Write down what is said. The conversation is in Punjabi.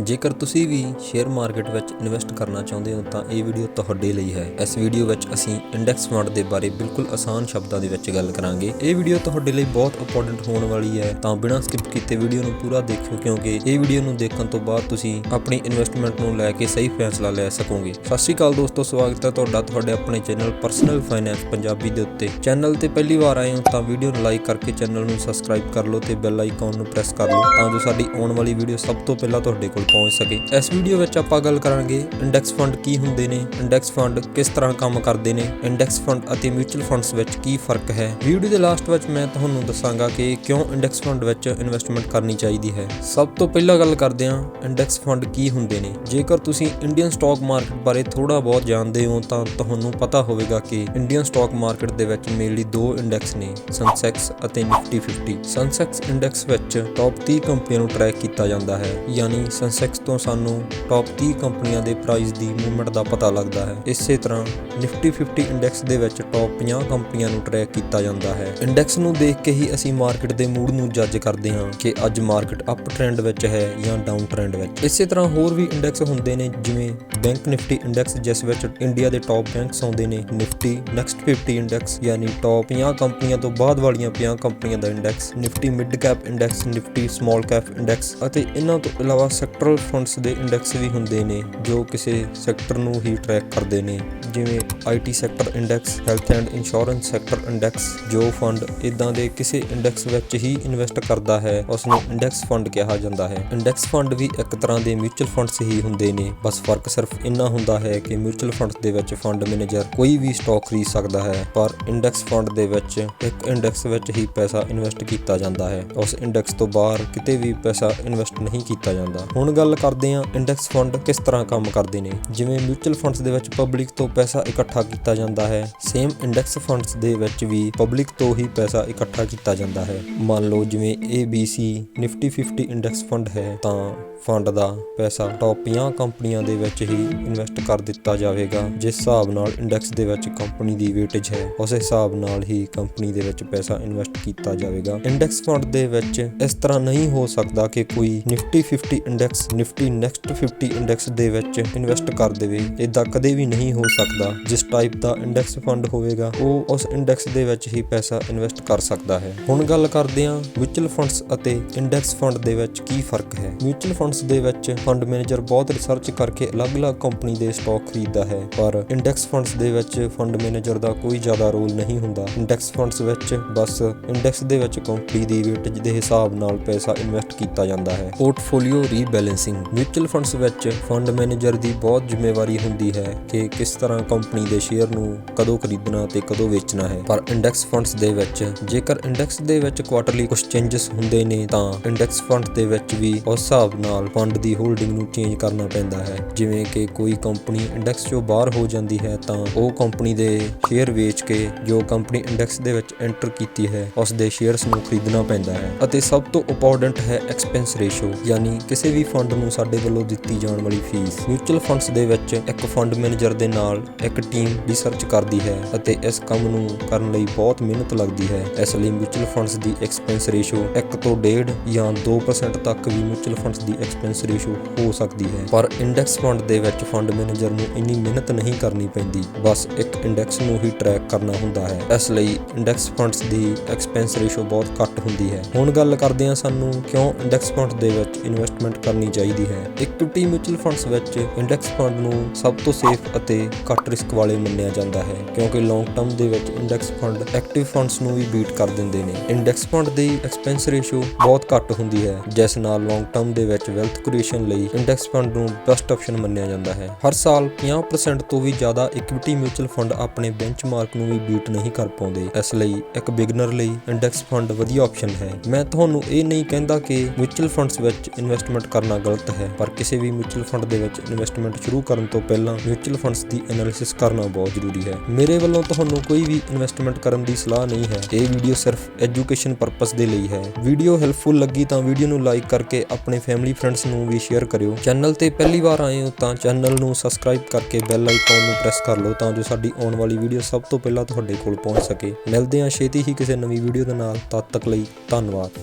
ਜੇਕਰ ਤੁਸੀਂ ਵੀ ਸ਼ੇਅਰ ਮਾਰਕੀਟ ਵਿੱਚ ਇਨਵੈਸਟ ਕਰਨਾ ਚਾਹੁੰਦੇ ਹੋ, ਤਾਂ ਇਹ ਵੀਡੀਓ ਤੁਹਾਡੇ ਲਈ ਹੈ। ਇਸ ਵੀਡੀਓ ਵਿੱਚ ਅਸੀਂ ਇੰਡੈਕਸ ਫੰਡ ਦੇ ਬਾਰੇ ਬਿਲਕੁਲ ਆਸਾਨ ਸ਼ਬਦਾਂ ਦੇ ਵਿੱਚ ਗੱਲ ਕਰਾਂਗੇ। ਇਹ ਵੀਡੀਓ ਤੁਹਾਡੇ ਲਈ ਬਹੁਤ ਇੰਪੋਰਟੈਂਟ ਹੋਣ ਵਾਲੀ ਹੈ। ਤਾਂ ਬਿਨਾਂ ਸਕਿਪ ਕੀਤੇ ਵੀਡੀਓ ਨੂੰ ਪੂਰਾ ਦੇਖਿਓ, ਕਿਉਂਕਿ ਇਹ ਵੀਡੀਓ ਨੂੰ ਦੇਖਣ ਤੋਂ ਬਾਅਦ ਤੁਸੀਂ ਆਪਣੀ ਇਨਵੈਸਟਮੈਂਟ ਨੂੰ ਲੈ ਕੇ ਸਹੀ ਫੈਸਲਾ ਲੈ ਸਕੋਗੇ। ਸਤਿ ਸ਼੍ਰੀ ਅਕਾਲ ਦੋਸਤੋ, ਸਵਾਗਤ ਹੈ ਤੁਹਾਡਾ ਤੁਹਾਡੇ ਆਪਣੇ ਚੈਨਲ ਪਰਸਨਲ ਫਾਈਨੈਂਸ ਪੰਜਾਬੀ ਦੇ ਉੱਤੇ। ਚੈਨਲ ਤੇ ਪਹਿਲੀ ਵਾਰ ਆਏ ਹੋ, ਤਾਂ ਵੀਡੀਓ ਨੂੰ ਲਾਈਕ ਕਰਕੇ ਚੈਨਲ ਨੂੰ ਸਬਸਕ੍ਰਾਈਬ ਕਰ ਲਓ ਤੇ ਬੈਲ ਆਈਕਨ ਨੂੰ ਪ੍ਰੈਸ ਕਰ ਲਓ, ਤਾਂ ਜੋ ਸਾਡੀ ਆਉਣ ਵਾਲੀ ਵੀਡੀਓ ਸਭ ਤੋਂ ਪਹਿਲਾਂ ਤੁਹਾਡੇ ਕੋਲ ਪਹੁੰਚ ਸਕੇ। ਇਸ ਵੀਡੀਓ ਵਿੱਚ ਆਪਾਂ ਗੱਲ ਕਰਾਂਗੇ ਇੰਡੈਕਸ ਫੰਡ ਕੀ ਹੁੰਦੇ ਨੇ ਇੰਡੈਕਸ ਫੰਡ ਕਿਸ ਤਰ੍ਹਾਂ ਕੰਮ ਕਰਦੇ ਨੇ ਇੰਡੈਕਸ ਫੰਡ ਅਤੇ ਮਿਊਚੁਅਲ ਫੰਡਸ ਵਿੱਚ ਕੀ ਫ਼ਰਕ ਹੈ। ਵੀਡੀਓ ਦੇ ਲਾਸਟ ਵਿੱਚ ਮੈਂ ਤੁਹਾਨੂੰ ਦੱਸਾਂਗਾ ਕਿ ਕਿਉਂ ਇੰਡੈਕਸ ਫੰਡ ਵਿੱਚ ਇਨਵੈਸਟਮੈਂਟ ਕਰਨੀ ਚਾਹੀਦੀ ਹੈ। ਸਭ ਤੋਂ ਪਹਿਲਾਂ ਗੱਲ ਕਰਦੇ ਹਾਂ ਇੰਡੈਕਸ ਫੰਡ ਕੀ ਹੁੰਦੇ ਨੇ। ਜੇਕਰ ਤੁਸੀਂ ਇੰਡੀਅਨ ਸਟਾਕ ਮਾਰਕੀਟ ਬਾਰੇ ਥੋੜਾ ਬਹੁਤ ਜਾਣਦੇ ਹੋ ਤਾਂ ਤੁਹਾਨੂੰ ਪਤਾ ਹੋਵੇਗਾ ਕਿ ਇੰਡੀਅਨ ਸਟਾਕ ਮਾਰਕੀਟ ਦੇ ਵਿੱਚ ਮੇਨਲੀ ਦੋ ਇੰਡੈਕਸ ਨੇ ਸੈਂਸੈਕਸ ਅਤੇ ਨਿਫਟੀ 50 ਸੈਂਸੈਕਸ ਇੰਡੈਕਸ ਵਿੱਚ ਟੌਪ 30 ਕੰਪਨੀਆਂ ਨੂੰ ਟਰੈਕ ਕੀਤਾ ਜਾਂਦਾ ਹੈ, ਯਾਨੀ ਸੈਂਸੈਕਸ ਤੋਂ ਸਾਨੂੰ ਟੌਪ 30 ਕੰਪਨੀਆਂ ਦੇ ਪ੍ਰਾਈਸ ਦੀ ਮੂਵਮੈਂਟ ਦਾ ਪਤਾ ਲੱਗਦਾ ਹੈ। ਇਸੇ ਤਰ੍ਹਾਂ ਨਿਫਟੀ 50 ਇੰਡੈਕਸ ਦੇ ਵਿੱਚ ਟੌਪ 50 ਕੰਪਨੀਆਂ ਨੂੰ ਟਰੈਕ ਕੀਤਾ ਜਾਂਦਾ ਹੈ। ਇੰਡੈਕਸ ਨੂੰ ਦੇਖ ਕੇ ਹੀ ਅਸੀਂ ਮਾਰਕੀਟ ਦੇ ਮੂਡ ਨੂੰ ਜੱਜ ਕਰਦੇ ਹਾਂ ਕਿ ਅੱਜ ਮਾਰਕੀਟ ਅਪ ਟ੍ਰੈਂਡ ਵਿੱਚ ਹੈ ਜਾਂ ਡਾਊਨ ਟ੍ਰੈਂਡ ਵਿੱਚ। ਇਸੇ ਤਰ੍ਹਾਂ ਹੋਰ ਵੀ ਇੰਡੈਕਸ ਹੁੰਦੇ ਨੇ, ਜਿਵੇਂ ਬੈਂਕ ਨਿਫਟੀ ਇੰਡੈਕਸ ਜਿਸ ਵਿੱਚ ਇੰਡੀਆ ਦੇ ਟੌਪ ਬੈਂਕਸ ਆਉਂਦੇ ਨੇ। ਨਿਫਟੀ ਨੈਕਸਟ 50 ਇੰਡੈਕਸ ਯਾਨੀ ਟੌਪ 50 ਕੰਪਨੀਆਂ ਤੋਂ ਬਾਅਦ ਵਾਲੀਆਂ 50 ਕੰਪਨੀਆਂ ਦਾ index Nifty mid cap index Nifty small cap index ਅਤੇ ਇਹਨਾਂ ਤੋਂ ਇਲਾਵਾ ਸੈਕਟਰਲ ਫੰਡਸ ਦੇ ਇੰਡੈਕਸ ਵੀ ਹੁੰਦੇ ਨੇ, ਜੋ ਕਿਸੇ ਸੈਕਟਰ ਨੂੰ ਹੀ ਟਰੈਕ ਕਰਦੇ ਨੇ। ਜਿਵੇਂ IT sector index health and insurance sector index ਜੋ ਫੰਡ ਇਦਾਂ ਦੇ ਕਿਸੇ ਇੰਡੈਕਸ ਵਿੱਚ ਹੀ ਇਨਵੈਸਟ ਕਰਦਾ ਹੈ ਉਸ ਨੂੰ ਇੰਡੈਕਸ ਫੰਡ ਕਿਹਾ ਜਾਂਦਾ ਹੈ। ਇੰਡੈਕਸ ਫੰਡ ਵੀ ਇੱਕ ਤਰ੍ਹਾਂ ਦੇ ਮਿਊਚੁਅਲ ਫੰਡਸ ਹੀ ਹੁੰਦੇ ਨੇ। ਬਸ ਫ਼ਰਕ ਸਿਰਫ ਇੰਨਾ ਹੁੰਦਾ ਹੈ ਕਿ ਮਿਊਚੁਅਲ ਫੰਡਸ ਦੇ ਵਿੱਚ ਫੰਡ ਮੈਨੇਜਰ ਕੋਈ ਵੀ ਸਟਾਕ ਖਰੀਦ ਸਕਦਾ ਹੈ, ਪਰ ਇੰਡੈਕਸ ਫੰਡ ਦੇ ਵਿੱਚ ਇੱਕ ਇੰਡੈਕਸ ਵਿੱਚ ਹੀ ਪੈਸਾ ਇਨਵੈਸਟ ਕੀਤਾ ਜਾਂਦਾ ਹੈ। ਉਸ ਇੰਡੈਕਸ ਤੋਂ ਬਾਹਰ ਕਿਤੇ ਵੀ ਪੈਸਾ ਇਨਵੈਸਟ ਨਹੀਂ ਕੀਤਾ ਜਾਂਦਾ। ਹੁਣ ਗੱਲ ਕਰਦੇ ਹਾਂ ਇੰਡੈਕਸ ਫੰਡ ਕਿਸ ਤਰ੍ਹਾਂ ਕੰਮ ਕਰਦੇ ਨੇ। ਜਿਵੇਂ ਮਿਊਚੁਅਲ ਫੰਡਸ ਦੇ ਵਿੱਚ ਪਬਲਿਕ ਤੋਂ ਪੈਸਾ ਇਕੱਠਾ ਕੀਤਾ ਜਾਂਦਾ ਹੈ ਸੇਮ ਇੰਡੈਕਸ ਫੰਡਸ ਦੇ ਵਿੱਚ ਵੀ ਪਬਲਿਕ ਤੋਂ ਹੀ ਪੈਸਾ ਇਕੱਠਾ ਕੀਤਾ ਜਾਂਦਾ ਹੈ। ਮੰਨ ਲਓ ਜਿਵੇਂ ABC ਨਿਫਟੀ 50 ਇੰਡੈਕਸ ਫੰਡ ਹੈ, ਤਾਂ ਫੰਡ ਦਾ ਪੈਸਾ ਟੌਪ 50 ਕੰਪਨੀਆਂ ਦੇ ਵਿੱਚ ਹੀ ਇਨਵੈਸਟ ਕਰ ਦਿੱਤਾ ਜਾਵੇਗਾ, ਜਿਸ ਹਿਸਾਬ ਨਾਲ ਇੰਡੈਕਸ ਦੇ ਵਿੱਚ ਕੰਪਨੀ ਦੀ ਵੇਟੇਜ ਹੈ, ਉਸ ਹਿਸਾਬ ਨਾਲ ਹੀ ਕੰਪਨੀ ਦੇ ਵਿੱਚ ਪੈਸਾ ਇਨਵੈਸਟ ਕੀਤਾ ਜਾਵੇਗਾ। ਇੰਡੈਕਸ ਫੰਡ ਦੇ ਵਿੱਚ ਇਸ ਤਰ੍ਹਾਂ ਨਹੀਂ ਹੋ ਸਕਦਾ ਕਿ ਕੋਈ Nifty 50 index Nifty next 50 index ਦੇ ਵਿੱਚ ਇਨਵੈਸਟ ਕਰ ਦੇਵੇ। ਇਦਾਂ ਕਦੇ ਵੀ ਨਹੀਂ ਹੋ ਸਕਦਾ। ਜਿਸ ਟਾਈਪ ਦਾ ਇੰਡੈਕਸ ਫੰਡ ਹੋਵੇਗਾ, ਉਹ ਉਸ ਇੰਡੈਕਸ ਦੇ ਵਿੱਚ ਹੀ ਪੈਸਾ ਇਨਵੈਸਟ ਕਰ ਸਕਦਾ ਹੈ। ਹੁਣ ਗੱਲ ਕਰਦੇ ਹਾਂ ਮਿਊਚੁਅਲ ਫੰਡਸ ਅਤੇ ਇੰਡੈਕਸ ਫੰਡ ਦੇ ਵਿੱਚ ਕੀ ਫ਼ਰਕ ਹੈ। ਮਿਊਚੁਅਲ ਫੰਡਸ ਦੇ ਵਿੱਚ ਫੰਡ ਮੈਨੇਜਰ ਬਹੁਤ ਰਿਸਰਚ ਕਰਕੇ ਅਲੱਗ-ਅਲੱਗ ਕੰਪਨੀ ਦੇ ਸਟਾਕ ਖਰੀਦਦਾ ਹੈ। ਪਰ ਇੰਡੈਕਸ ਫੰਡਸ ਦੇ ਵਿੱਚ ਫੰਡ ਮੈਨੇਜਰ ਦਾ ਕੋਈ ਜ਼ਿਆਦਾ ਰੋਲ ਨਹੀਂ ਹੁੰਦਾ। ਇੰਡੈਕਸ ਫੰਡਸ ਵਿੱਚ ਬਸ ਇੰਡੈਕਸ ਦੇ ਵਿੱਚ ਕੰਪਨੀ ਦੀ ਵੇਟੇਜ ਦੇ ਹਿਸਾਬ ਨਾਲ ਪੈਸਾ ਇਨਵੈਸਟ ਕੀਤਾ ਜਾਂਦਾ ਹੈ। ਪੋਰਟਫੋਲੀਓ ਰੀਬੈਲੈਂਸਿੰਗ ਮਿਊਚੁਅਲ ਫੰਡਸ ਵਿੱਚ ਫੰਡ ਮੈਨੇਜਰ ਦੀ ਬਹੁਤ ਜ਼ਿੰਮੇਵਾਰੀ ਹੁੰਦੀ ਹੈ ਕਿ ਕਿਸ ਤਰ੍ਹਾਂ ਕੰਪਨੀ ਦੇ ਸ਼ੇਅਰ ਨੂੰ ਕਦੋਂ ਖਰੀਦਣਾ ਤੇ ਕਦੋਂ ਵੇਚਣਾ ਹੈ। ਪਰ ਇੰਡੈਕਸ ਫੰਡਸ ਦੇ ਵਿੱਚ ਜੇਕਰ ਇੰਡੈਕਸ ਦੇ ਵਿੱਚ ਕੁਆਟਰਲੀ ਕੁਝ ਚੇਂਜਸ ਹੁੰਦੇ ਨੇ ਤਾਂ ਇੰਡੈਕਸ ਫੰਡ ਦੇ ਵਿੱਚ ਵੀ ਉਸ ਹਿਸਾਬ ਨਾਲ ਫੰਡ ਦੀ ਹੋਲਡਿੰਗ ਨੂੰ ਚੇਂਜ ਕਰਨਾ ਪੈਂਦਾ ਹੈ। ਜਿਵੇਂ ਕਿ ਕੋਈ ਕੰਪਨੀ ਇੰਡੈਕਸ ਚੋਂ ਬਾਹਰ ਹੋ ਜਾਂਦੀ ਹੈ ਤਾਂ ਉਹ ਕੰਪਨੀ ਦੇ ਸ਼ੇਅਰ ਵੇਚ ਕੇ ਜੋ ਕੰਪਨੀ ਇੰਡੈਕਸ ਦੇ ਵਿੱਚ ਐਂਟਰ ਕੀਤੀ ਹੈ ਉਸ ਦੇ ਸ਼ੇਅਰਸ ਨੂੰ ਖਰੀਦਣਾ ਪੈਂਦਾ ਹੈ। ਅਤੇ ਸਭ ਤੋਂ ਇੰਪੋਰਟੈਂਟ ਹੈ ਐਕਸਪੈਂਸ ਰੇਸ਼ੋ ਯਾਨੀ ਕਿਸੇ ਵੀ ਫੰਡ ਨੂੰ ਸਾਡੇ ਵੱਲੋਂ ਦਿੱਤੀ ਜਾਣ ਵਾਲੀ ਫੀਸ। ਮਿਊਚੁਅਲ ਫੰਡਸ ਦੇ ਵਿੱਚ ਇੱਕ ਫੰਡ ਮੈਨੇਜਰ ਦੇ ਨਾਲ ਇੱਕ ਟੀਮ ਰਿਸਰਚ ਕਰਦੀ ਹੈ ਅਤੇ ਇਸ ਕੰਮ ਨੂੰ ਕਰਨ ਲਈ ਬਹੁਤ ਮਿਹਨਤ ਲੱਗਦੀ ਹੈ। ਇਸ ਲਈ ਮਿਊਚੁਅਲ ਫੰਡਸ ਦੀ ਐਕਸਪੈਂਸ ਰੇਸ਼ੋ 1 ਤੋਂ 1.5 ਜਾਂ 2% ਤੱਕ ਵੀ ਮਿਊਚੁਅਲ ਫੰਡਸ ਦੀ ਐਕਸਪੈਂਸ ਰੇਸ਼ੋ ਹੋ ਸਕਦੀ ਹੈ। ਪਰ ਇੰਡੈਕਸ ਫੰਡ ਦੇ ਵਿੱਚ ਫੰਡ ਮੈਨੇਜਰ ਨੂੰ ਇੰਨੀ ਮਿਹਨਤ ਨਹੀਂ ਕਰਨੀ ਪੈਂਦੀ। ਬਸ ਇੱਕ ਇੰਡੈਕਸ ਨੂੰ ਹੀ ਟਰੈਕ ਕਰਨਾ ਹੁੰਦਾ ਹੈ। ਇਸ ਲਈ ਇੰਡੈਕਸ ਫੰਡਸ ਦੀ ਐਕਸਪੈਂਸ ਰੇਸ਼ੋ ਬਹੁਤ ਘੱਟ ਹੁੰਦੀ ਹੈ। ਹੁਣ ਗੱਲ ਕਰਦੇ ਹਾਂ ਸਾਨੂੰ ਕਿਉਂ ਇੰਡੈਕਸ ਫੰਡ ਦੇ ਵਿੱਚ ਇਨਵੈਸਟਮੈਂਟ ਕਰਨੀ ਚਾਹੀਦੀ ਹੈ। ਇਕੁਇਟੀ ਮਿਊਚੁਅਲ ਫੰਡਸ ਵਿੱਚ ਇੰਡੈਕਸ ਫੰਡ ਨੂੰ ਸਭ ਤੋਂ ਸੇਫ ਅਤੇ ਘੱਟ ਰਿਸਕ ਵਾਲੇ ਮੰਨਿਆ ਜਾਂਦਾ ਹੈ, ਕਿਉਂਕਿ ਲੌਂਗ ਟਰਮ ਦੇ ਵਿੱਚ ਇੰਡੈਕਸ ਫੰਡ ਐਕਟਿਵ ਫੰਡਸ ਨੂੰ ਵੀ ਬੀਟ ਕਰ ਦਿੰਦੇ ਨੇ। ਇੰਡੈਕਸ ਫੰਡ ਦੀ ਐਕਸਪੈਂਸ ਰੇਸ਼ੋ ਬਹੁਤ ਘੱਟ ਹੁੰਦੀ ਹੈ, ਜਿਸ ਨਾਲ ਲੌਂਗ ਟਰਮ ਦੇ ਵਿੱਚ ਵੈਲਥ ਕ੍ਰੀਏਸ਼ਨ ਲਈ ਇੰਡੈਕਸ ਫੰਡ ਨੂੰ ਬੈਸਟ ਆਪਸ਼ਨ ਮੰਨਿਆ ਜਾਂਦਾ ਹੈ। ਹਰ ਸਾਲ 50% ਤੋਂ ਵੀ ਜ਼ਿਆਦਾ ਇਕੁਇਟੀ ਮਿਊਚੁਅਲ ਫੰਡ ਆਪਣੇ ਬੈਂਚਮਾਰਕ ਨੂੰ ਵੀ ਬੀਟ ਨਹੀਂ ਕਰ ਪਾਉਂਦੇ। ਇਸ ਲਈ ਇੱਕ ਬਿਗਨਰ ਲਈ ਇੰਡੈਕਸ ਫੰਡ ਵਧੀਆ ਆਪਸ਼ਨ ਹੈ। ਮੈਂ ਤੁਹਾਨੂੰ ਇਹ ਨਹੀਂ ਕਹਿੰਦਾ ਕਿ ਮਿਊਚੁਅਲ ਫੰਡਸ ਵਿੱਚ ਇਨਵੈਸਟਮੈਂਟ ਕਰਨਾ ਗਲਤ ਹੈ, ਪਰ ਕਿਸੇ ਵੀ ਮਿਊਚੁਅਲ ਫੰਡ ਦੇ ਵਿੱਚ ਇਨਵੈਸਟਮੈਂਟ ਸ਼ੁਰੂ ਕਰਨ ਤੋਂ ਪਹਿਲਾਂ ਮਿਊਚੁਅਲ ਫੰਡਸ ਦੀ ਐਨਾਲਿਸਿਸ ਕਰਨਾ ਬਹੁਤ ਜ਼ਰੂਰੀ ਹੈ। ਮੇਰੇ ਵੱਲੋਂ ਤੁਹਾਨੂੰ ਕੋਈ ਵੀ ਇਨਵੈਸਟਮੈਂਟ ਕਰਨ ਦੀ ਸਲਾਹ ਨਹੀਂ ਹੈ। ਇਹ ਵੀਡੀਓ ਸਿਰਫ ਐਜੂਕੇਸ਼ਨ ਪਰਪਸ ਦੇ ਲਈ ਹੈ। ਵੀਡੀਓ ਹੈਲਪਫੁਲ ਲੱਗੀ ਤਾਂ ਵੀਡੀਓ ਨੂੰ ਲਾਈਕ ਕਰਕੇ ਆਪਣੇ ਫੈਮਿਲੀ ਫਰੈਂਡਸ ਨੂੰ ਵੀ ਸ਼ੇਅਰ ਕਰਿਓ। ਚੈਨਲ ਤੇ ਪਹਿਲੀ ਵਾਰ ਆਏ ਹੋ ਤਾਂ ਚੈਨਲ ਨੂੰ ਸਬਸਕ੍ਰਾਈਬ ਕਰਕੇ ਬੈਲ ਆਈਕਨ ਨੂੰ ਪ੍ਰੈਸ ਕਰ ਲਓ ਤਾਂ ਜੋ ਸਾਡੀ ਆਉਣ ਵਾਲੀ ਵੀਡੀਓ ਸਭ ਤੋਂ ਪਹਿਲਾਂ ਤੁਹਾਡੇ ਕੋਲ ਪਹੁੰਚ ਸਕੇ। ਮਿਲਦੇ ਹਾਂ ਛੇਤੀ ਹੀ ਕਿਸੇ ਨਵੀਂ ਵੀਡੀਓ ਦੇ ਨਾਲ। ਤਦ ਤੱਕ ਲਈ ਧੰਨਵਾਦ।